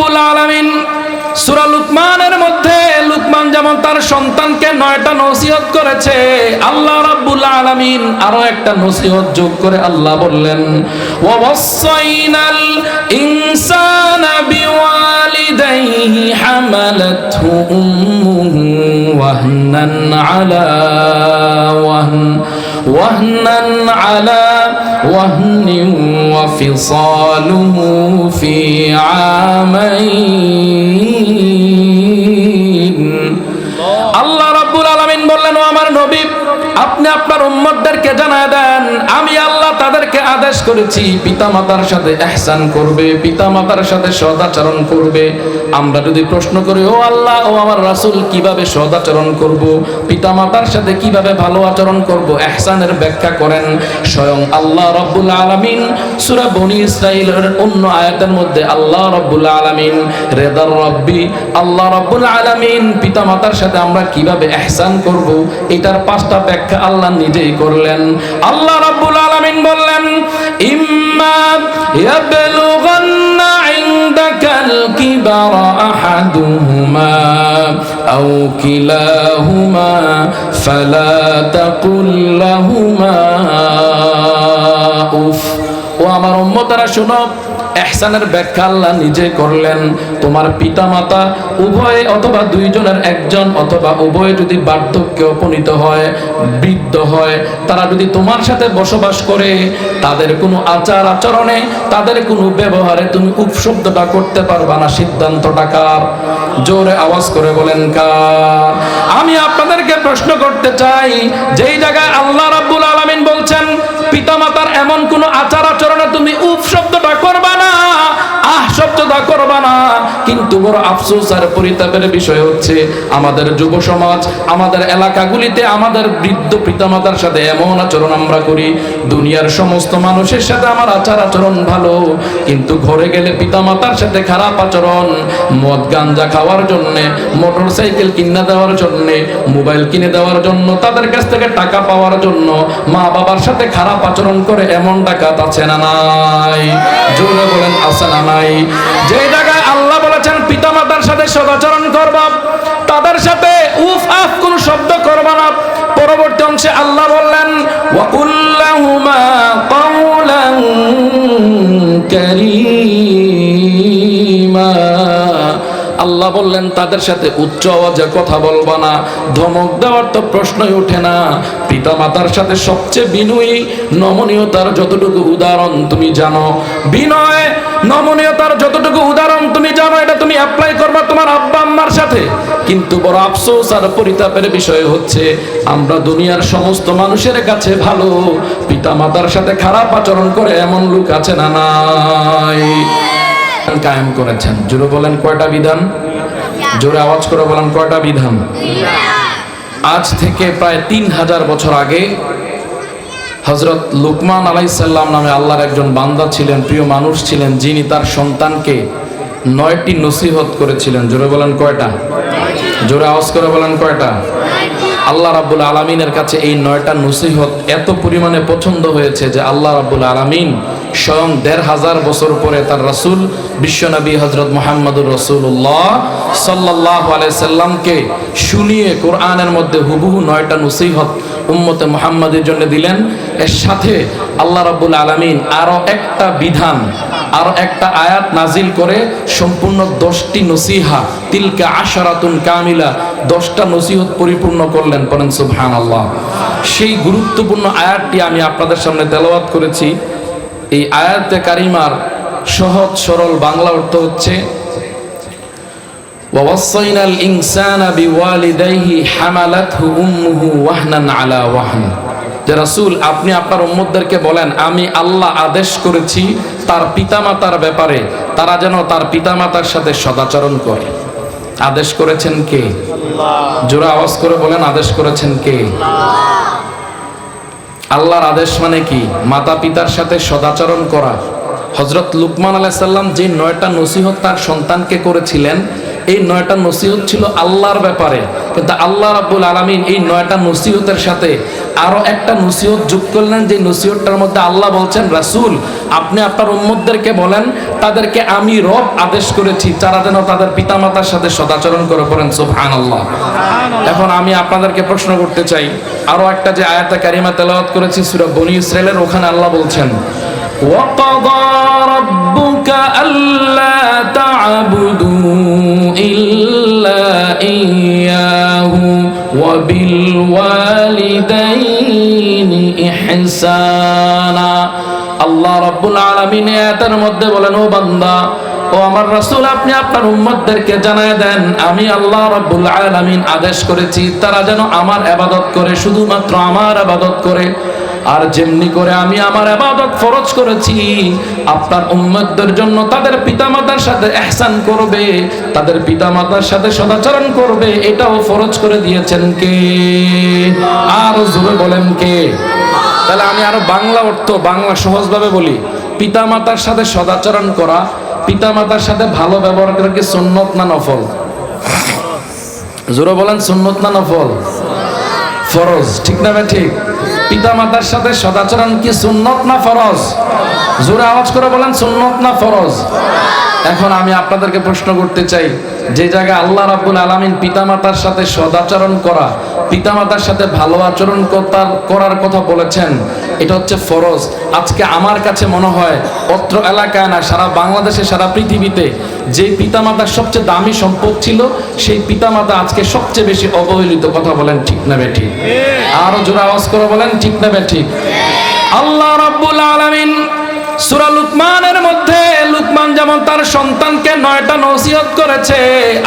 রব্বুল আলমিন সুরা লুকমানের মধ্যে, লুকমান যেমন তার সন্তানকে নয়টা নসিহত করেছে, আল্লাহ রব্বুল আলামিন আরও একটা নসিহত যোগ করে আল্লাহ বললেন ওয়াসাইনাল ইনসানা বিওয়ালিদাইহি হামালাতহু উম্মুহু ওয়াহনান আলা ওয়াহন, ওয়াহনান আলা ওয়াহনিন وفصاله في عامين. আপনি আপনার উম্মতদেরকে জানায় দেন, আমি আল্লাহ তাদেরকে আদেশ করেছি, পিতামাতার সাথে ইহসান করবে, পিতামাতার সাথে সদাচরণ করবে। আমরা যদি প্রশ্ন করি, ও আল্লাহ, ও আমার রাসূল, কীভাবে সদাচরণ করব? পিতামাতার সাথে কীভাবে ভালো আচরণ করব? ইহসানের ব্যাখ্যা করেন, স্বয়ং আল্লাহ রাব্বুল আলামিন, সূরা বনি ইসরাঈলের অন্য আয়াতের মধ্যে, আল্লাহ রাব্বুল আলামিন, রেদার রব্বি, আল্লাহ রাব্বুল আলামিন, পিতামাতার সাথে আমরা কীভাবে ইহসান করব? এটার পাঁচটা ব্যাখ্যা আল্লাহ নিজেই করলেন। আল্লাহ রাব্বুল আলামিন বললেন, ইম্মা ইয়াবলুগান্না ইনদাকাল কিবারা আহাদুহুমা আও কিলাহুমা ফালা তাকুল লাহুমা। উফ, ও আমার উম্মতারা, শুনো এহসানের ব্যাখ্যা আল্লাহ নিজে করলেন। তোমার পিতামাতা উভয়ে অথবা দুইজনের একজন অথবা উভয়ে যদি বার্ধক্যে উপনীত হয়, বৃদ্ধ হয়, তারা যদি তোমার সাথে বসবাস করে, তাদের কোনো আচার আচরণে, তাদের কোনো ব্যবহারে তুমি উপ শব্দটা করতে পারবা না। সিদ্ধান্তটা কার? জোরে আওয়াজ করে বলেন কার? আমি আপনাদেরকে প্রশ্ন করতে চাই, যেই জায়গায় আল্লাহ রাব্বুল আলামিন বলছেন, পিতামাতার এমন কোনো আচার আচরণে করবা না। কিন্তু বড় আফসোস আর পরিতাপের বিষয় হচ্ছে, আমাদের যুব সমাজ, আমাদের এলাকাগুলিতে আমাদের বৃদ্ধ পিতামাতার সাথে এমন আচরণ আমরা করি, দুনিয়ার সমস্ত মানুষের সাথে আমার আচার আচরণ ভালো, কিন্তু ঘরে গেলে পিতামাতার সাথে খারাপ আচরণ, মদ, গাঞ্জা খাওয়ার জন্য, মোটর সাইকেল কিনে দেওয়ার জন্য, মোবাইল কিনে দেওয়ার জন্য, তাদের কাছ থেকে টাকা পাওয়ার জন্য মা বাবার সাথে খারাপ আচরণ করে এমন ডাকাত আছে না নাই? জোরে বলেন না নাই? যে জায়গায় আল্লাহ বলেছেন পিতা মাতার সাথে সদাচরণ করব, তাদের সাথে উফ আফ কোন শব্দ করব না। পরবর্তী অংশে আল্লাহ বললেন, ওয়া কুল্লাহুমা কাউলান কারীমা। আল্লাহ বললেন, তাদের সাথে উচ্চ আওয়াজে কথা বলবা না। ধমক দেওয়ার তো প্রশ্নই ওঠে না। পিতা মাতার সাথে সবচেয়ে বিনয়ী নমনীয়তার যতটুকু উদাহরণ তুমি জানো। বিনয় নমনীয়তার যতটুকু উদাহরণ তুমি জানো, এটা তুমি অ্যাপ্লাই করবা তোমার আব্বা আম্মার সাথে। কিন্তু বড় আফসোস আর পরিতাপের বিষয় হচ্ছে, আমরা দুনিয়ার সমস্ত মানুষের কাছে ভালো পিতা মাতার সাথে খারাপ আচরণ করে এমন লোক আছে না নাই? কায়েম করেছেন। জোরে বলেন কয়টা বিধান? জোরে আওয়াজ করে বলেন কয়টা বিধান? আজ থেকে প্রায় তিন হাজার বছর আগে হজরত লুকমান আলাইসাল্লাম নামে আল্লাহর একজন বান্দা ছিলেন, প্রিয় মানুষ ছিলেন, যিনি তার সন্তানকে নয়টি নসিহত করেছিলেন। জোরে বলেন কয়টা? জোরে আওয়াজ করে বলেন কয়টা? আল্লাহ রাব্বুল আলমিনের কাছে এই নয়টা নসিহত এত পরিমাণে পছন্দ হয়েছে যে আল্লাহ রাব্বুল আলমিন স্বয়ং দেড় হাজার বছর পরে তার রাসূল বিশ্বনবী হজরত মোহাম্মদুর রসুল্লাহ সাল্লাহ আলাইসাল্লামকে শুনিয়ে কোরআনের মধ্যে হুবহু নয়টা নসিহত উম্মতে মোহাম্মদের জন্য দিলেন। এর সাথে আল্লাহ রাব্বুল আলমিন আরও একটা বিধান, আরও একটা আয়াত নাজিল করে সম্পূর্ণ দশটি নসিহা, তিলকা আশারাতুন কামিলা, দশটা নসিহত পরিপূর্ণ করলেন পরেন সুবহান আল্লাহ সেই গুরুত্বপূর্ণ আয়াতটি আমি আপনাদের সামনে তেলাওয়াত করেছি। এই আয়াতে কারিমার সহজ সরল বাংলা অর্থ হচ্ছে ووصينا الإنسان بوالديه حملته أمه وهنا على وهن যে রাসূল আপনি আপনার উম্মতদেরকে বলেন আমি আল্লাহ আদেশ করেছি তার পিতামাতার ব্যাপারে তারা যেন তার পিতামাতার সাথে সদাচরণ করে আদেশ করেছেন কে জোরে আওয়াজ করে বলেন আদেশ করেছেন কে আল্লাহর আদেশ মানে কি? মাতা পিতার সাথে সদাচরণ করা। হজরত লুকমান আলাইসাল্লাম যে নয়টা নসিহত তার সন্তানকে করেছিলেন এই নয়টা নসিহত ছিল আল্লাহর ব্যাপারে। কিন্তু আল্লাহ রাব্বুল আলামিন এই নয়টা নসিহতের সাথে আরও একটা নসিহত যোগ করলেন, যে নসিহতটার মধ্যে আল্লাহ বলছেন, রাসূল, আপনি আপনার উম্মতদেরকে বলেন, তাদেরকে আমি রব আদেশ করেছি তারা যেন তাদের পিতামাতার সাথে সদাচরণ করে পড়েন। সুবহানাল্লাহ। এখন আমি আপনাদেরকে প্রশ্ন করতে চাই, আরও একটা যে আয়াতা কারিমা তেলাওয়াত করেছি, সূরা বনি ইসরাইলের, ওখানে আল্লাহ বলছেন وقضى ربك ألا تعبدوا إلا إياه وبالوالدين إحسانا আল্লাহ রাব্বুল আলামিন এটার মধ্যে বলেন ও বান্দা ও আমার রাসূল আপনি আপনার উম্মতদেরকে জানায় দেন আমি আল্লাহ রাব্বুল আলামিন আদেশ করেছি তারা যেন আমার ইবাদত করে শুধুমাত্র আমার ইবাদত করে আর যেমনি করে আমি আমার আবাদত ফরজ করেছি, আপনার উম্মতদের জন্য তাদের পিতামাতার সাথে এহসান করবে, তাদের পিতামাতার সাথে সদাচরণ করবে, এটাও ফরজ করে দিয়েছেন কে? আর জোরে বলেন কে? তাহলে আমি আরও বাংলা অর্থ, বাংলা সহজভাবে বলি। পিতামাতার সাথে সদাচরণ করা, পিতামাতার সাথে ভালো ব্যবহার করা কি সুন্নত না নফল? জোরে বলেন, সুন্নত না নফল? ফরজ, ঠিক না ঠিক? পিতা মাতার সাথে সদাচরণ কি সুন্নত না ফরজ? জোরে আওয়াজ করে বলেন, সুন্নত না ফরজ? এখন আমি আপনাদেরকে প্রশ্ন করতে চাই যে জায়গায় আল্লাহ রাব্বুল আলামিন পিতামাতার সাথে সদাচরণ করা পিতামাতার সাথে ভালো আচরণ করার কথা বলেছেন এটা হচ্ছে ফরজ। আজকে আমার কাছে মনে হয় অত্র এলাকায় না সারা বাংলাদেশে সারা পৃথিবীতে যে পিতামাতার সবচেয়ে দামি সম্পদ ছিল সেই পিতামাতা আজকে সবচেয়ে বেশি অবহেলিত কথা বলেন ঠিক না বেঠি আরও জোরে আওয়াজ করে বলেন ঠিক না বেঠি আল্লাহ রাব্বুল আলামিন সূরা লুকমানের মধ্যে লুকমান যেমন তার সন্তানকে নয়টা নসিহত করেছে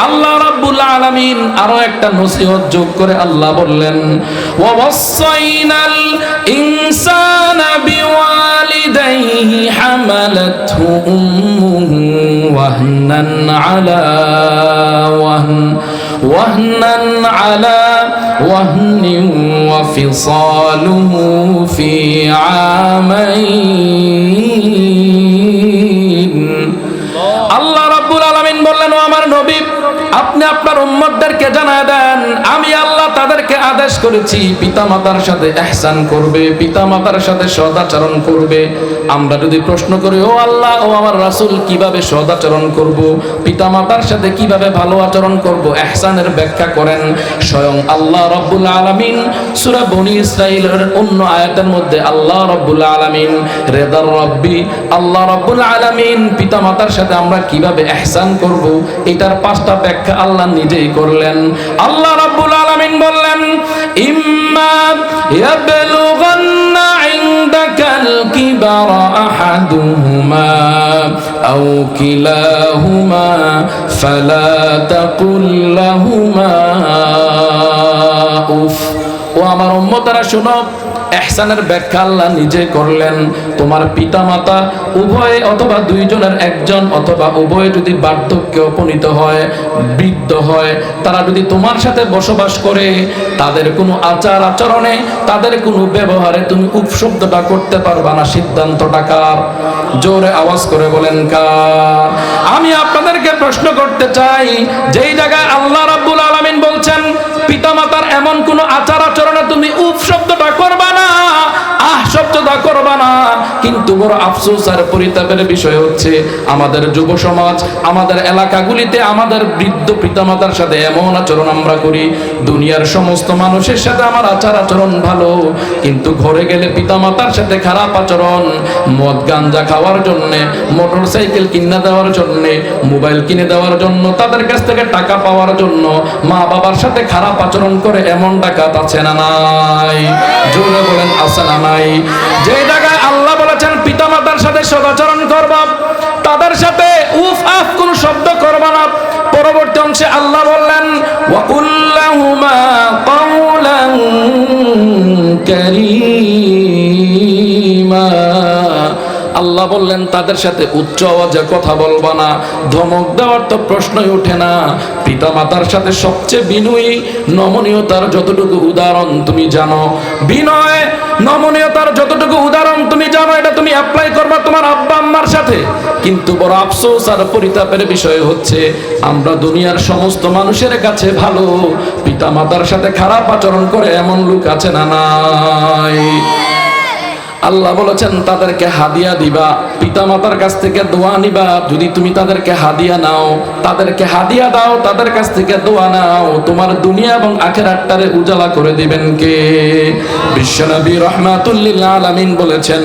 আল্লাহ রাব্বুল আলামিন আরো একটা নসিহত যোগ করে আল্লাহ বললেন ওয়াসাইনাল ইনসানা বিওয়ালিদাইহি হামালাতহু উম্মুহু ওয়াহনান আলা ওয়াহন وهنا على وهن وفصاله في عامين আপনি আপনার উম্মতদেরকে জানায় দেন, আমি আল্লাহ তাদেরকে আদেশ করেছি, পিতামাতার সাথে এহসান করবে, পিতামাতার সাথে সদাচরণ করবে। আমরা যদি প্রশ্ন করি, ও আল্লাহ, ও আমার রাসূল, কীভাবে সদাচরণ করব? পিতামাতার সাথে কীভাবে ভালো আচরণ করব? এহসানের ব্যাখ্যা করেন, স্বয়ং আল্লাহ রাব্বুল আলামিন, সূরা বনি ইসরাইলের অন্য আয়াতের মধ্যে, আল্লাহ রাব্বুল আলামিন, রেদার রব্বি, আল্লাহ রাব্বুল আলামিন, পিতামাতার সাথে আমরা কীভাবে এহসান করব? এটার পাঁচটা ব্যাখ্যা আল্লাহ নিজেই করলেন। আল্লাহ রাব্বুল আলামিন বললেন, ইম্মা ইয়াবলুগান্না ইনদাকাল কিবারা আহাদুহুমা আও কিলাহুমা ফালা তাকুল লাহুমা। উফ, ও আমার উম্মতারা, শোনো এহসানের ব্যাখ্যা আল্লাহ নিজে করলেন। তোমার পিতা মাতা উভয়ে অথবা দুইজনের একজন অথবা উভয়ে যদি বার্ধক্যে উপনীত হয়, বৃদ্ধ হয়, তারা যদি তোমার সাথে বসবাস করে, তাদের কোনো আচার আচরণে, তাদের কোনো ব্যবহারে তুমি উপশব্দটা করতে পারবা না, সিদ্ধান্তটা কার? জোরে আওয়াজ করে বলেন কার? আমি আপনাদেরকে প্রশ্ন করতে চাই, যেই জায়গায় আল্লাহ রাব্বুল আলামিন বলছেন পিতা পিতামাতার এমন কোন আচার আচরণে তুমি উপ শব্দটা করবা না আহ শব্দটা করবা না। কিন্তু বড় আফসোস আর পরিতাপের বিষয় হচ্ছে, আমাদের যুব সমাজ, আমাদের এলাকাগুলিতে আমাদের বৃদ্ধ পিতামাতার সাথে এমন আচরণ আমরা করি, দুনিয়ার সমস্ত মানুষের সাথে আমার আচার আচরণ ভালো, কিন্তু ঘরে গেলে পিতামাতার সাথে খারাপ আচরণ, মদ, গাঞ্জা খাওয়ার জন্যে, মোটর সাইকেল কিনে দেওয়ার জন্যে, মোবাইল কিনে দেওয়ার জন্য, তাদের কাছ থেকে টাকা পাওয়ার জন্য, মা বাবার সাথে খারাপ আচরণ করে এমন ডাকাত আছে না নাই? জোরে বলেন, আছে না নাই? যে জায়গায় আল্লাহ বলেছেন, পিতামাতার সাথে সদাচরণ করবা, তাদের সাথে উফ আফ কোন শব্দ করবা না। পরবর্তী অংশে আল্লাহ বললেন ওয়াকুল্লাহুমা কাউলান কারীমা। আল্লাহ বললেন তাদের সাথে উচ্চ আওয়াজে কথা বলবা না, ধমক দেওয়ার তো প্রশ্নই ওঠে না। পিতা মাতার সাথে সবচেয়ে বিনয়ী নমনীয়তার যতটুকু উদাহরণ তুমি জানো। বিনয় নমনীয়তার যতটুকু উদাহরণ তুমি জানো, এটা তুমি অ্যাপ্লাই করবা তোমার আব্বা আম্মার সাথে। কিন্তু বড় আফসোস আর পরিতাপের বিষয় হচ্ছে, আমরা দুনিয়ার সমস্ত মানুষের কাছে ভালো পিতা মাতার সাথে খারাপ আচরণ করে এমন লোক আছে না নাই? আল্লাহ বলেছেন, তাদেরকে হাদিয়া দিবা পিতা মাতার কাছ থেকে দোয়া নিবা। যদি তুমি তাদেরকে হাদিয়া নাও, তাদেরকে হাদিয়া দাও, তাদের কাছ থেকে দোয়া নাও, তোমার দুনিয়া এবং আখেরাতটারে উজালা করে দিবেন কে? বিশ্বনবী রহমাতুল্লিল আলামিন বলেছেন,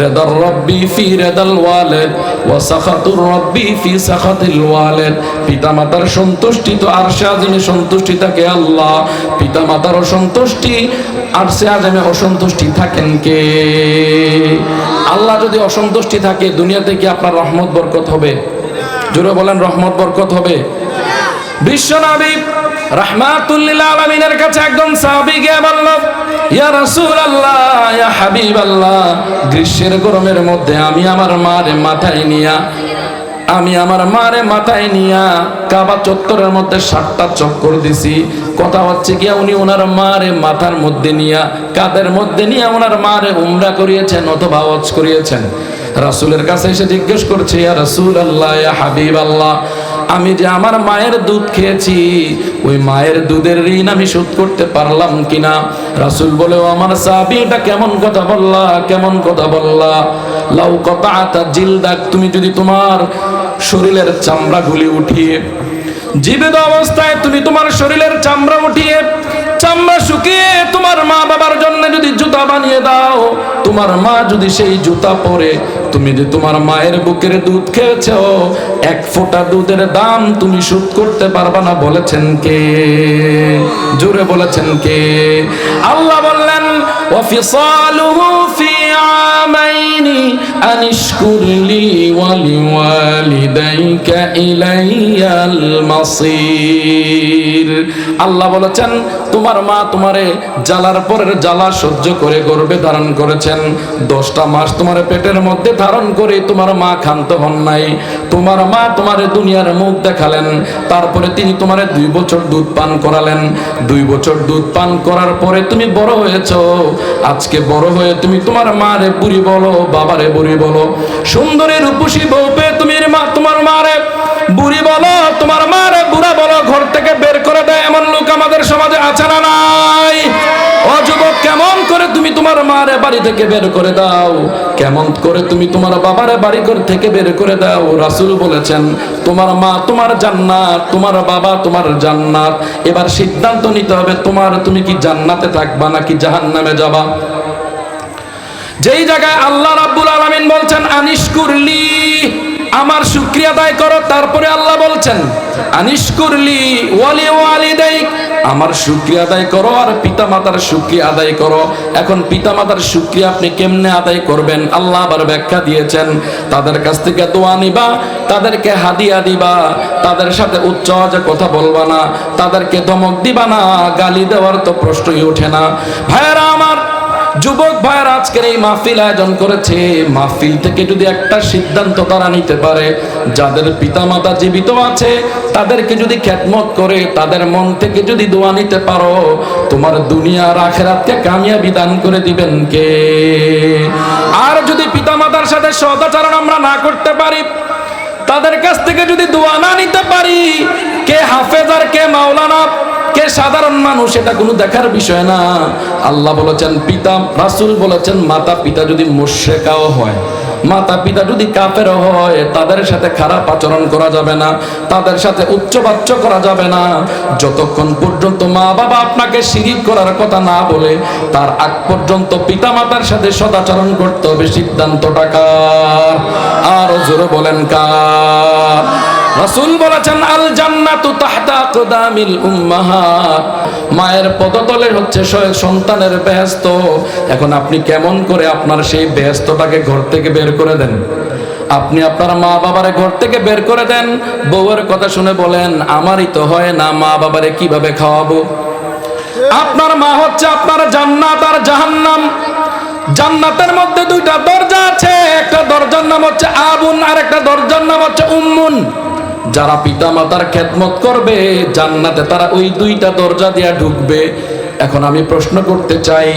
রেদার রব্বি ফি রেদাল ওয়ালিদ, ওয়া সাখাতুর রব্বি ফি সাখাতিল ওয়ালিদ। পিতা মাতার সন্তুষ্টি তো আরশে আযমে সন্তুষ্টি থাকে আল্লাহ। পিতা মাতার আরশে আযমে অসন্তুষ্টি থাকেন কে? আল্লাহ যদি অসন্তুষ্টি থাকে, দুনিয়াতে কি আপনার রহমত, বরকত হবে? জোরে বলেন, রহমত, বরকত হবে। বিশ্বনবী রাহমাতুল্লিল গ্রীষ্মের গরমের মধ্যে আমি আমার মারে মাথায় নিয়া আমি আমার মারে মাথায় নিয়া কাবা চত্বরের মধ্যে সাতটা চক্কর দিছি। কথা হচ্ছে গিয়া উনি ওনার মারে মাথার মধ্যে নিয়া, কাদের মধ্যে নিয়ে ওনার মারে উমরা করিয়েছেন অথবা হজ করিয়েছেন? রাসূলের কাছে এসে জিজ্ঞেস করছে, ইয়া রাসূল আল্লাহ ইয়া হাবিব আল্লাহ আমি যে আমার মায়ের দুধ খেয়েছি, ওই মায়ের দুধের ঋণ আমি শোধ করতে পারলাম কিনা? রাসূল বলেও আমার সাহাবী, এটা কেমন কথা বললা, কেমন কথা বললা? লাউ কতাআতা জিলদাক, তুমি যদি তোমার শরীরের চামড়াগুলি উঠিয়ে, জীবিত অবস্থায় তুমি তোমার শরীরের চামড়া উঠিয়ে, চামড়া শুকিয়ে তোমার মা বাবার জন্য যদি জুতা বানিয়ে দাও, তোমার মা যদি সেই জুতা পরে, তুমি যে তোমার মায়ের বুকের দুধ খেয়েছ, এক ফোঁটা দুধের দাম তুমি শোধ করতে পারবা না, বলেছেন কে? জোরে বলেছেন কে? আল্লাহ বললেন ওয়াফিসালুহু ফি আমাইনি আনিশকুর লি ওয়ালিওয়ালিদাইকা ইলাইয়াল মাসির। আল্লাহ বলেছেন, তোমার মা তোমারে জ্বালার পরের জ্বালা সহ্য করে গর্বে ধারণ করেছেন। দশটা মাস তোমার পেটের মধ্যে ধারণ করে তোমার মা ক্ষান্ত হন নাই। তোমার মা তোমার দুনিয়ার মুখ দেখালেন। তারপরে তিনি তোমারে দুই বছর দুধ পান করালেন। দুই বছর দুধ পান করার পরে তুমি বড় হয়েছ। আজকে বড় হয়ে তুমি তোমার মারে বুড়ি বলো, বাবারে বুড়ি বলো সুন্দরী রূপসী বউ পেয়ে তুমি মা তোমার মারে বুড়ি বলো, তোমার মারে বুড়া বলো, ঘর থেকে বের করে দেয় এমন লোক আমাদের সমাজে আছে না নাই? কেমন করে তুমি তোমার মারে বাড়ি থেকে বের করে দাও? কেমন করে তুমি তোমার বাবারে বাড়ি থেকে বের করে দাও? রাসূল বলেছেন, তোমার মা তোমার জান্নাত, তোমার বাবা তোমার জান্নাত। এবার সিদ্ধান্ত নিতে হবে, তোমার তুমি কি জান্নাতে থাকবা নাকি জাহান্নামে যাবা? যেই জায়গায় আল্লাহ রাব্বুল আলামিন বলছেন আনিশকুরলি আমার শুকরিয়া আদায় করো। তারপরে আল্লাহ বলছেন আনিশকুরলি ওয়ালি ওয়ালিদাইক আমার শুকরিয়া আদায় করো। আর পিতা মাতার শুকরিয়া আদায় করো। এখন পিতা মাতার শুকরিয়া আপনি কেমনে আদায় করবেন? আল্লাহ আবার ব্যাখ্যা দিয়েছেন, তাদের কাছ থেকে দোয়া নিবা, তাদেরকে হাদিয়া দিবা, তাদের সাথে উচ্চ আওয়াজে কথা বলবা না, তাদেরকে ধমক দিবা না, গালি দেওয়ার তো প্রশ্নই ওঠে না। ভাইয়ারা, আমার যুবক ভাইয়ের, আজকের এই মাহফিল আয়োজন করেছে। মাহফিল থেকে যদি একটা সিদ্ধান্ত তারা নিতে পারে, যাদের পিতামাতা জীবিত আছে, তাদেরকে যদি খ্যাতমত করে, তাদের মন থেকে যদি দোয়া নিতে পারো, তোমার দুনিয়ার আখেরাতকে কামিয়াবি দান করে দিবেন কে? আর যদি পিতামাতার সাথে সদাচরণ আমরা না করতে পারি, তাদের কাছ থেকে যদি দোয়া না নিতে পারি, কে হাফেজ আর কে মাওলানা কে সাধারণ মানুষ, এটা কোনো দেখার বিষয় না। আল্লাহ বলেছেন পিতা, রাসূল বলেছেন মাতা পিতা যদি মুশরিকাও হয় মাতা পিতা যদি কাফের হয়, তাদের সাথে খারাপ আচরণ করা যাবে না, তাদের সাথে উচ্চবাচ্য করা যাবে না। যতক্ষণ পর্যন্ত মা বাবা আপনাকে শিরিক করার কথা না বলে, তার আগ পর্যন্ত পিতা মাতার সাথে সদাচরণ করতে হবে সিদ্ধান্তটা কার? আর জোরে বলেন কার? রাসূল বলেছেন আল জান্নাতু তাহতা আকদামিল উম্মাহাত মায়ের পদতলে হচ্ছে সন্তানের বেহেস্ত এখন আপনি কেমন করে আপনার সেই বেহেস্তটাকে ঘর থেকে বের করে দেন? আপনি আপনার মা বাবারে ঘর থেকে বের করে দেন, বউয়ের কথা শুনে বলেন, আমারই তো হয় না মা বাবারে কীভাবে খাওয়াবো? আপনার মা হচ্ছে আপনার জান্নাত আর জাহান্নাম। জান্নাতের মধ্যে দুইটা দরজা আছে, একটা দরজার নাম হচ্ছে আবুন আর একটা দরজার নাম হচ্ছে উম্মুন। যারা পিতা মাতার খেদমত করবে, জান্নাতে তারা ওই দুইটা দরজা দিয়া ঢুকবে। এখন আমি প্রশ্ন করতে চাই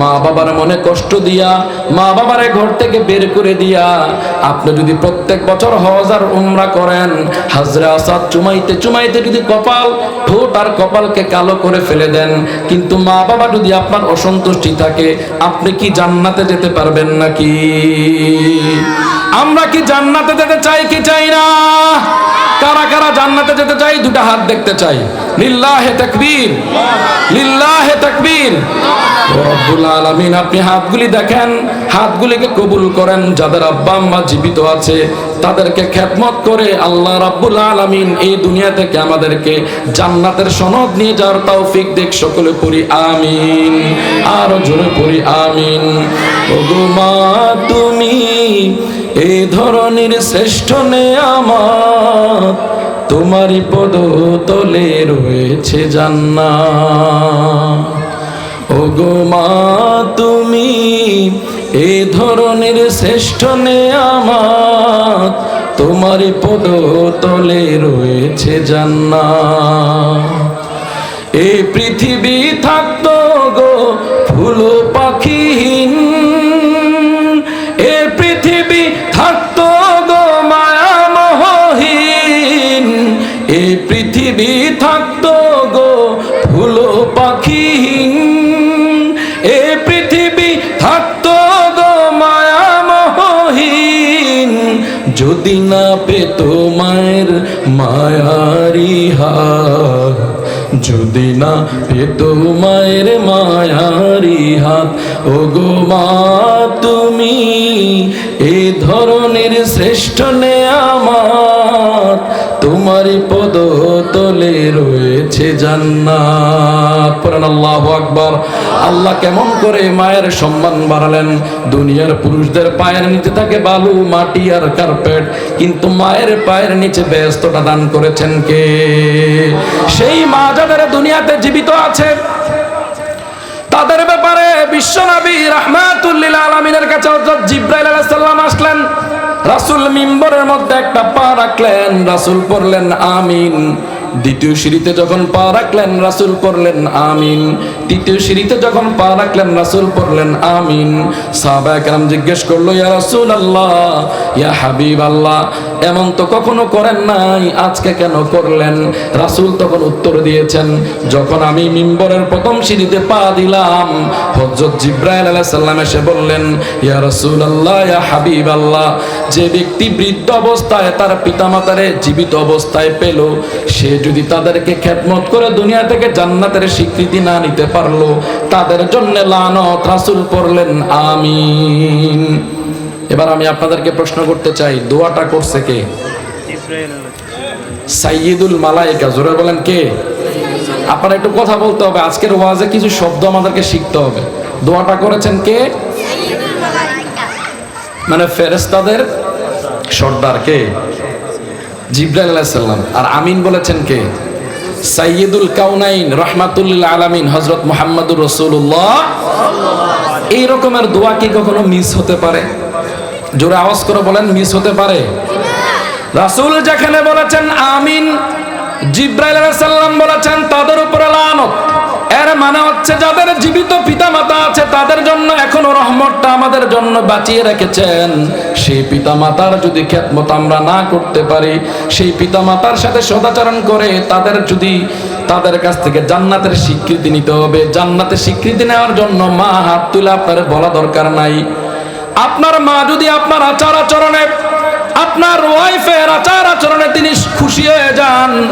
মা বাবার মনে কষ্ট দিয়া মা বাবার ঘর থেকে বের করে দিয়া, আপনি যদি প্রত্যেক বছর হজ আর উমরা করেন, হাজরা আসাদ চুমাইতে চুমাইতে যদি কপাল ঠোঁট আর কপালকে কালো করে ফেলে দেন, কিন্তু মা বাবা যদি আপনার অসন্তুষ্টি থাকে, আপনি কি জান্নাতে যেতে পারবেন নাকি? আমরা কি জান্নাতে যেতে চাই, কি চাই না? কারা কারা জান্নাতে যেতে চাই, দুটা হাত দেখতে চাই। লিল্লাহে তাকবীর লিল্লাহে তাকবীর। রব্বুল আলামিন, আপনি হাতগুলি দেখেন, হাতগুলিকে কবুল করেন, যাদের আব্বা আম্মা জীবিত আছে, তাদেরকে খেদমত করে আল্লাহ রাব্বুল আলামিন এই দুনিয়া থেকে আমাদেরকে জান্নাতের সনদ নিয়ে যাওয়ার তৌফিক দেখ সকলে পড়ি আমিন, আরও জোরে পড়ি আমিন। ওগো মা, তুমি এই ধরনের শ্রেষ্ঠ নে আমার তোমারই পদ তলে রয়েছে জান্নাত। ওগো মা, তুমি এ ধরনের শ্রেষ্ঠ আমার তোমার পদ তলে রয়েছে জান্না এ পৃথিবী থাকতো গো ফুল পাখিহীন হাত। যদি না পেত মায়ের মায়ারি হাত ও গো মা, তুমি এ ধরনের শ্রেষ্ঠ আমার তোমার পদ তলে রয়েছে জান্নাত। পড়েন, আল্লাহু আকবার। আল্লাহ কেমন করে মায়ের সম্মান বাড়ালেন। দুনিয়ার পুরুষদের পায়ের নিচে থাকে বালু, মাটি আর কার্পেট। কিন্তু মায়ের পায়ের নিচে ব্যস্তটা দান করেছেন কে? সেই মা যাদের দুনিয়াতে জীবিত আছে, তাদের ব্যাপারে বিশ্বনবী রাহমাতুল্লিল আলমিনের কাছে হযরত জিব্রাইল আলাইহিস সালাম আসলেন। রাসূল মিম্বরের মধ্যে একটা পা রাখলেন। রাসূল পড়লেন আমিন। দ্বিতীয় সিঁড়িতে যখন পা রাখলেন, রাসূল পড়লেন, আমিন। তৃতীয় সিঁড়িতে যখন পা রাখলেন, রাসূল পড়লেন, আমিন। সাহাবা জিজ্ঞেস করল, ইয়া রাসূলুল্লাহ, ইয়া হাবিবাল্লাহ, এমন তো কখনো করেন নাই, আজকে কেন করলেন? রাসূল তখন উত্তর দিয়েছেন, যখন আমি মিম্বরের প্রথম সিঁড়িতে পা দিলাম, হযরত জিব্রাইল আলাইহিস সালাম এসে বললেন, ইয়া রাসুল আল্লাহ ইয়া হাবিবাল্লাহ, যে ব্যক্তি বৃদ্ধ অবস্থায় তার পিতামাতারে জীবিত অবস্থায় পেল, সে যদি তাদেরকে খেদমত করে দুনিয়া থেকে জান্নাতের স্বীকৃতি না নিতে পারল তাদের জন্য লানত রাসূল পড়লেন আমিন। এবার আমি আপনাদেরকে প্রশ্ন করতে চাই দোয়াটা করছে কে? সাইয়্যিদুল মালাইকা জোরে বলেন কে? আপনারা একটু কথা বলতে হবে আজকের ওয়াজে কিছু শব্দ আমাদেরকে শিখতে হবে। দোয়াটা করেছেন কে? মানে ফেরেস্তাদের সর্দার কে? জিব্রাইল সাল্লাম আর আমিন বলেছেন কে? সাইয়েদুল কাউনাইন রহমাতুল্লিল আলামিন হজরত মোহাম্মদুর রসুল্লাহ এই রকমের দোয়া কি কখনো মিস হতে পারে? জোরে আওয়াজ করে বলেন মিস হতে পারে? রাসূল যেখানে বলেছেন আমিন, জিব্রাইল আলাইহিস সালাম বলেছেন, তাদের উপরে লানত। এর মানে হচ্ছে যাদের জীবিত পিতামাতা আছে, তাদের জন্য এখনও রহমতটা আমাদের জন্য বাঁচিয়ে রেখেছেন। সেই পিতামাতার যদি খেদমত আমরা না করতে পারি, সেই পিতামাতার সাথে সদাচরণ করে তাদের যদি তাদের কাছ থেকে জান্নাতের স্বীকৃতি নিতে হবে। জান্নাতের স্বীকৃতি নেওয়ার জন্য মা হাত তুলে আপনার বলা দরকার নাই। আপনার মা যদি আপনার আচার আচরণে আপনার ওয়াইফের আচার আচরণে তিনি খুশি হয়ে যান।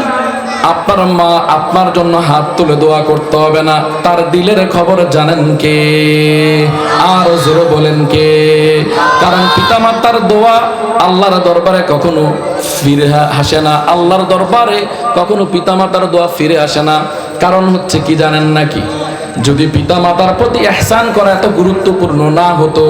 আপনার মা আপনার জন্য হাত তুলে দোয়া করতে হবে না। তার দিলের খবর জানেন কে? আর জোরে বলেন কে? কারণ পিতামাতার দোয়া আল্লাহর দরবারে কখনো ফিরে আসে না। আল্লাহর দরবারে কখনো পিতামাতার দোয়া ফিরে আসে না। কারণ হচ্ছে কি জানেন নাকি? যদি পিতা মাতার প্রতি এহসান করা এত গুরুত্বপূর্ণ না হতো,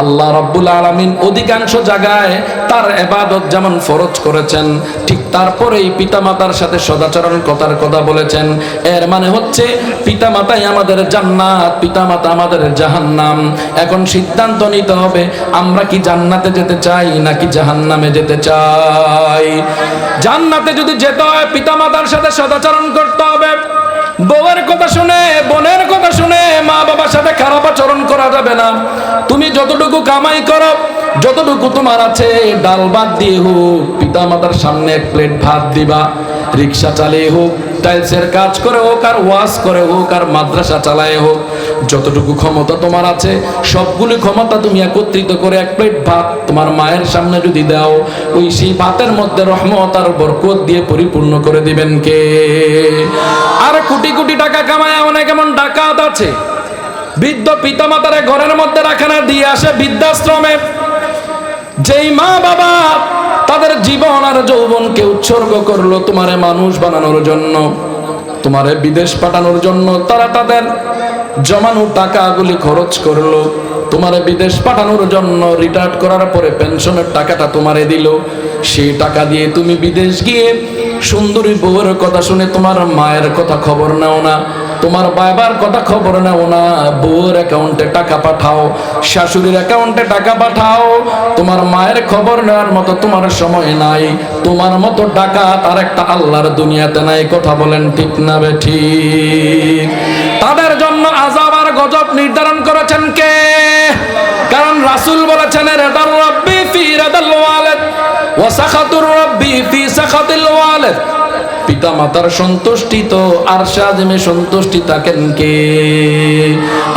আল্লাহ রব্বুল আলমিন অধিকাংশ জায়গায় তার এবাদত যেমন ফরজ করেছেন, ঠিক তারপরেই পিতা মাতার সাথে সদাচরণ কথার কথা বলেছেন। এর মানে হচ্ছে পিতা মাতাই আমাদের জান্নাত পিতা মাতা আমাদের জাহান্নাম। এখন সিদ্ধান্ত নিতে হবে, আমরা কি জান্নাতে যেতে চাই নাকি জাহান্নামে যেতে চাই? জান্নাতে যদি যেতে হয় পিতা মাতার সাথে সদাচরণ করতে হবে। বউয়ের কথা শুনে, বোনের কথা শুনে মা বাবার সাথে খারাপ আচরণ করা যাবে না। তুমি যতটুকু কামাই করো, যতটুকু তোমার আছে, ডাল ভাত দিয়ে হোক, পিতা মাতার সামনে প্লেট ভাত দিবা। রিক্সা চালিয়ে হোক, টাইলসের কাজ করে হোক আর ওয়াশ করে হোক আর মাদ্রাসা চালায় হোক, যতটুকু ক্ষমতা তোমার আছে, সবগুলি ক্ষমতা তুমি একত্রিত করে এক প্লেট ভাত তোমার মায়ের সামনে যদি দাও, ওই সেই ভাতের মধ্যে রহমত আর বরকত দিয়ে পরিপূর্ণ করে দিবেন কে? আর কোটি কোটি টাকা কামায় অনেক এমন ডাকাত আছে, বৃদ্ধ পিতা মাতারে ঘরের মধ্যে রাখে না, দিয়ে আসে বৃদ্ধাশ্রমে। যেই মা বাবা তাদের জীবন আর যৌবনকে উৎসর্গ করল তোমারে মানুষ বানানোর জন্য, তোমারে বিদেশ পাঠানোর জন্য। তারা তাদের জমানো টাকাগুলি খরচ করল, তোমারে বিদেশ পাঠানোর জন্য রিটায়ার্ড করার পরে পেনশনের টাকাটা তোমারে দিল। সেই টাকা দিয়ে তুমি বিদেশ গিয়ে সুন্দরী বউয়ের কথা শুনে তোমার মায়ের কথা খবর নাও না। তোমার বাবার কথা খবর নাও না, বউয়ের অ্যাকাউন্টে টাকা পাঠাও, শাশুড়ির অ্যাকাউন্টে টাকা পাঠাও। তোমার মায়ের খবর নেওয়ার মতো তোমার সময় নাই। তোমার মতো টাকা তার একটা আল্লাহর দুনিয়াতে নাই। কথা বলেন ঠিক না বে ঠিক? তাদের জন্য আজাব আর গজব নির্ধারণ করেছেন কে? কারণ রাসূল বলেছেন রেদার রব্বি ফি রেদাল ওয়ালিদ ওয়া সাখাতুর রব্বি ফি সাখাতিল ওয়ালিদ। পিতা মাতার সন্তুষ্টি তো আর সাজমে সন্তুষ্টি থাকেন কে?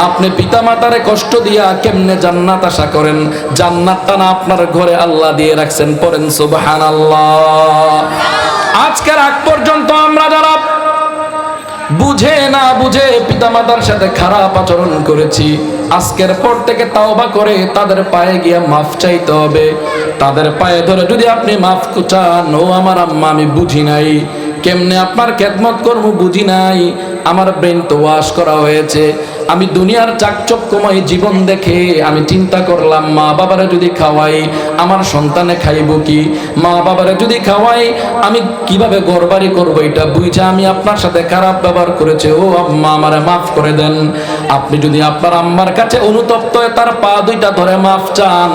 আপনি পিতা মাতারে কষ্ট দিয়া কেমনে জান্নাত আশা করেন? জান্নাতটা না আপনার ঘরে আল্লাহ দিয়ে রাখছেন, পড়েন সুবহানাল্লাহ। আজকের আগ পর্যন্ত আমরা যারা বুঝে না বুঝে পিতামাতার সাথে খারাপ আচরণ করেছি, আজকের পর থেকে তাওবা করে তাদের পায়ে গিয়ে মাফ চাইতে হবে। তাদের পায়ে ধরে যদি আপনি মাফ চান, ও আমার আম্মা, আমি বুঝি নাই। কেমনে আপনার খেদমত করব বুঝি নাই? আমার ব্রেন তো ওয়াশ করা হয়েছে। আমি দুনিয়ার চাকচক্যময় জীবন দেখে আমি চিন্তা করলাম, মা বাবারা যদি খাওয়াই, আমার সন্তানে খাইব কি? মা বাবারা যদি খাওয়াই, আমি কীভাবে গড়বাড়ি করব এটা বুঝে আমি আপনার সাথে খারাপ ব্যবহার করেছে। ও আম্মা, আমারে মাফ করে দেন। আপনি যদি আপনার আম্মার কাছে অনুতপ্ত হয়ে তার পা দুইটা ধরে মাফ চান,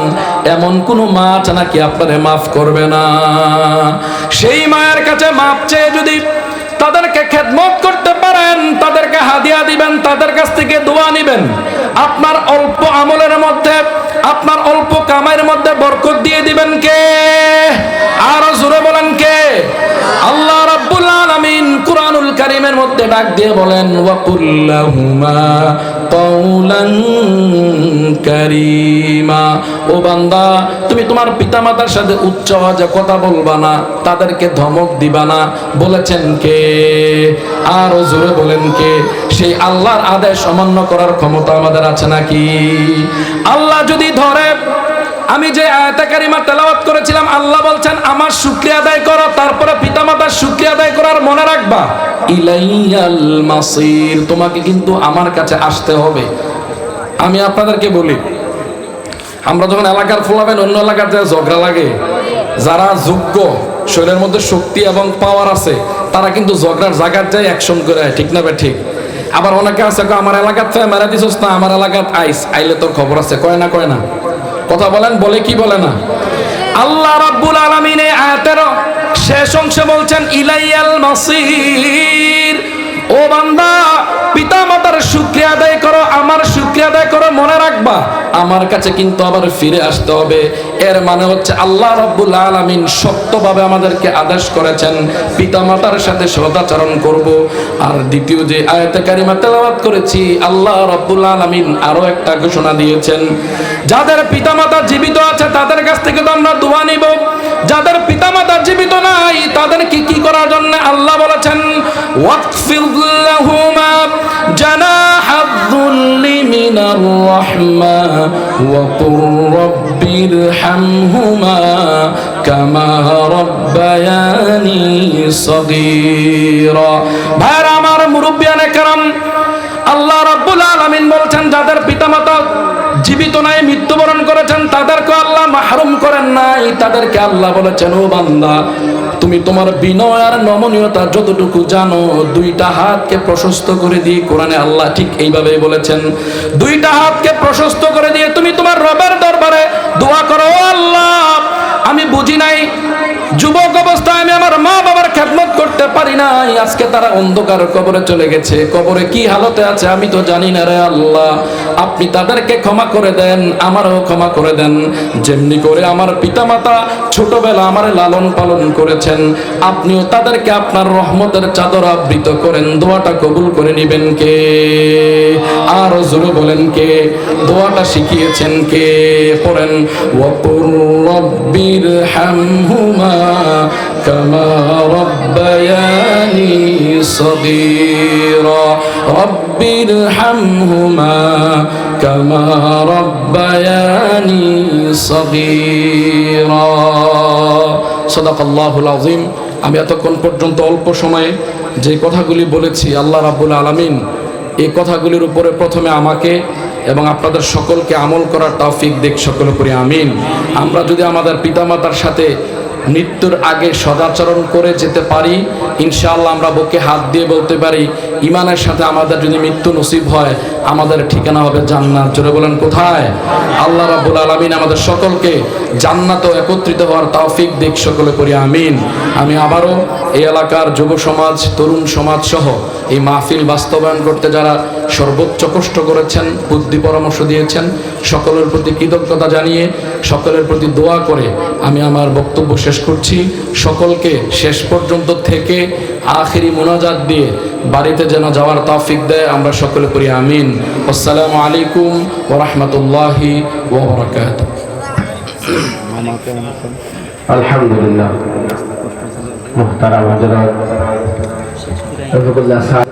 এমন কোনো মা আছে নাকি আপনারে মাফ করবে না? সেই মায়ের কাছে মাফ চেয়ে যদি তাদেরকে খেদমত করতে পারেন, তাদেরকে হাদিয়া দিবেন, তাদের কাছ থেকে দোয়া নিবেন। আপনার অল্প আমলের মধ্যে, আপনার অল্প কামাইয়ের মধ্যে বরকত দিয়ে দিবেন কে? আরও জোরে বলেন কে? আল্লাহ রাব্বুল আলামিন কুরআনুল কারীমের মধ্যে ডাক দিয়ে বলেন ওয়াকুল্লাহুমা কওলান কারীমা। ও বান্দা, তুমি তোমার পিতামাতার সাথে উচ্চ আওয়াজে কথা বলবা না, তাদেরকে ধমক দিবা না। বলেছেন কে? আর জোরে বলেন কে? সেই আল্লাহর আদেশ অমান্য করার ক্ষমতা আমাদের আছে নাকি? আল্লাহ যদি ধরে, আমি যে আয়াতে কারিমা তেলাওয়াত করেছিলাম, আল্লাহ বলছেন, আমার শুকরিয়া আদায় করো, তারপরে পিতা পিতামাতার শুকরিয়া আদায় করার মনে রাখবা। ইলাইয়াল মাসির, তোমাকে কিন্তু আমার কাছে আসতে হবে। আমি আপনাদেরকে বলি, আমরা যখন এলাকার ফোলাবেন অন্য এলাকার যে ঝগড়া লাগে, যারা যোগ্য, শরীরের মধ্যে শক্তি এবং পাওয়ার আছে, তারা কিন্তু ঝগড়ার জায়গার যায় অ্যাকশন করে, ঠিক না বে ঠিক। আবার অনেকে আছে আমার এলাকার থেকে মেরা দিছস না, আমার এলাকাত আইস, আইলে তোর খবর আছে। কয় না কয় না। কথা বলেন, বলে কি বলে না? আল্লাহ রাব্বুল আলামিন আয়াতের শেষ অংশে বলছেন, ইলাইয়াল মাসির। ও বান্দা পিতা মাতার শুক্রিয়া আদায় করো, আমার শুক্রিয়া আদায় করো, মনে রাখবা। আমার কাছে কিন্তু আবার ফিরে আসতে হবে। এর মানে হচ্ছে আল্লাহ রাব্বুল আলামিন শক্তভাবে আমাদেরকে আদেশ করেছেন পিতা মাতার সাথে সদাচরণ করব। আর দ্বিতীয় যে আয়াতে কারিমা তেলাওয়াত করেছি, আল্লাহ রাব্বুল আলামিন আরও একটা ঘোষণা দিয়েছেন, যাদের পিতামাতা জীবিত আছে, তাদের কাছ থেকে তো আমরা দোয়া নিব। যাদের পিতামাতা জীবিত নাই, তাদেরকে কি কি করার জন্য আল্লাহ বলেছেন ওয়াকফিদ লাহুমা জানাহাযুল্লি মিনার রাহমা ওয়া কুর রাব্বিরহামহুমা কামা রাব্বায়ানি সগীরা ভাইরা আমার মুরব্বিয়ানে کرام আল্লাহ রাব্বুল যাদের পিতামাতা জীবিত নাই মৃত্যুবরণ করেছেন তাদেরকে আল্লাহ মাহরুম করেন নাই, তাদেরকে আল্লাহ বলেছেন, ও বান্দা, তুমি তোমার বিনয় আর নমনীয়তা যতটুকু জানো, দুইটা হাতকে প্রশস্ত করে দিয়ে কোরআনে আল্লাহ ঠিক এইভাবেই বলেছেন, দুইটা হাতকে প্রশস্ত করে দিয়ে তুমি তোমার রবের দরবারে দোয়া করো আল্লাহ, আমি বুঝি নাই যুবক অবস্থায় আমি আমার মা বাবার খেদমত করতে পারি নাই। আজকে তারা অন্ধকার কবরে চলে গেছে। কবরে কি হালতে আছে আমি তো জানি না রে আল্লাহ। আপনি তাদেরকে ক্ষমা করে দেন, আমারও ক্ষমা করে দেন। যেমনি করে আমার পিতামাতা ছোটবেলা আমার লালন পালন করেছেন, আপনিও তাদেরকে আপনার রহমতের চাদর আবৃত করেন। দোয়াটা কবুল করে নিবেন কে? আর জোরে বলেন কে? দোয়াটা শিখিয়েছেন কে? পড়েন, ওয়াকুর রব্বির হামহুমা কামা রব্বায়ানি সগীরা রব্বির হামহুমা কামা রব্বায়ানি সগীরা সাদাকাল্লাহুল আযীম আমি এতক্ষণ পর্যন্ত অল্প সময়ে যে কথাগুলি বলেছি, আল্লাহ রাব্বুল আলামিন এই কথাগুলির উপরে প্রথমে আমাকে এবং আপনাদের সকলকে আমল করার তৌফিক দিক সকল করি আমিন। আমরা যদি আমাদের পিতামাতার সাথে মৃত্যুর আগে সদাচরণ করে যেতে পারি। ইনশাআল্লাহ আমরা বুকে হাত দিয়ে বলতে পারি ইমানের সাথে আমাদের যদি মৃত্যু নসিব হয়, আমাদের ঠিকানা হবে জান্নাত। জোরে বলেন, কোথায়? আল্লাহ রাব্বুল আলামিন আমাদের সকলকে জান্নাত একত্রিত হওয়ার তৌফিক দিক সকলে করি, আমিন। আমি আবারও এই এলাকার যুব সমাজ, তরুণ সমাজ সহ এই মাহফিল বাস্তবায়ন করতে যারা সর্বোচ্চ কষ্ট করেছেন, বুদ্ধি পরামর্শ দিয়েছেন, সকলের প্রতি কৃতজ্ঞতা জানিয়ে, সকলের প্রতি দোয়া করে আমি আমার বক্তব্য শেষ করছি। সকলকে শেষ পর্যন্ত থেকে আখেরি মোনাজাত দিয়ে বাড়িতে যেন যাওয়ার তৌফিক দেয়, আমরা সকলে করি আমিন। আসসালামু আলাইকুম ওয়া রাহমাতুল্লাহি ওয়া আলহামদুলিল্লাহ। রফিকুল্লাহ সাহেব।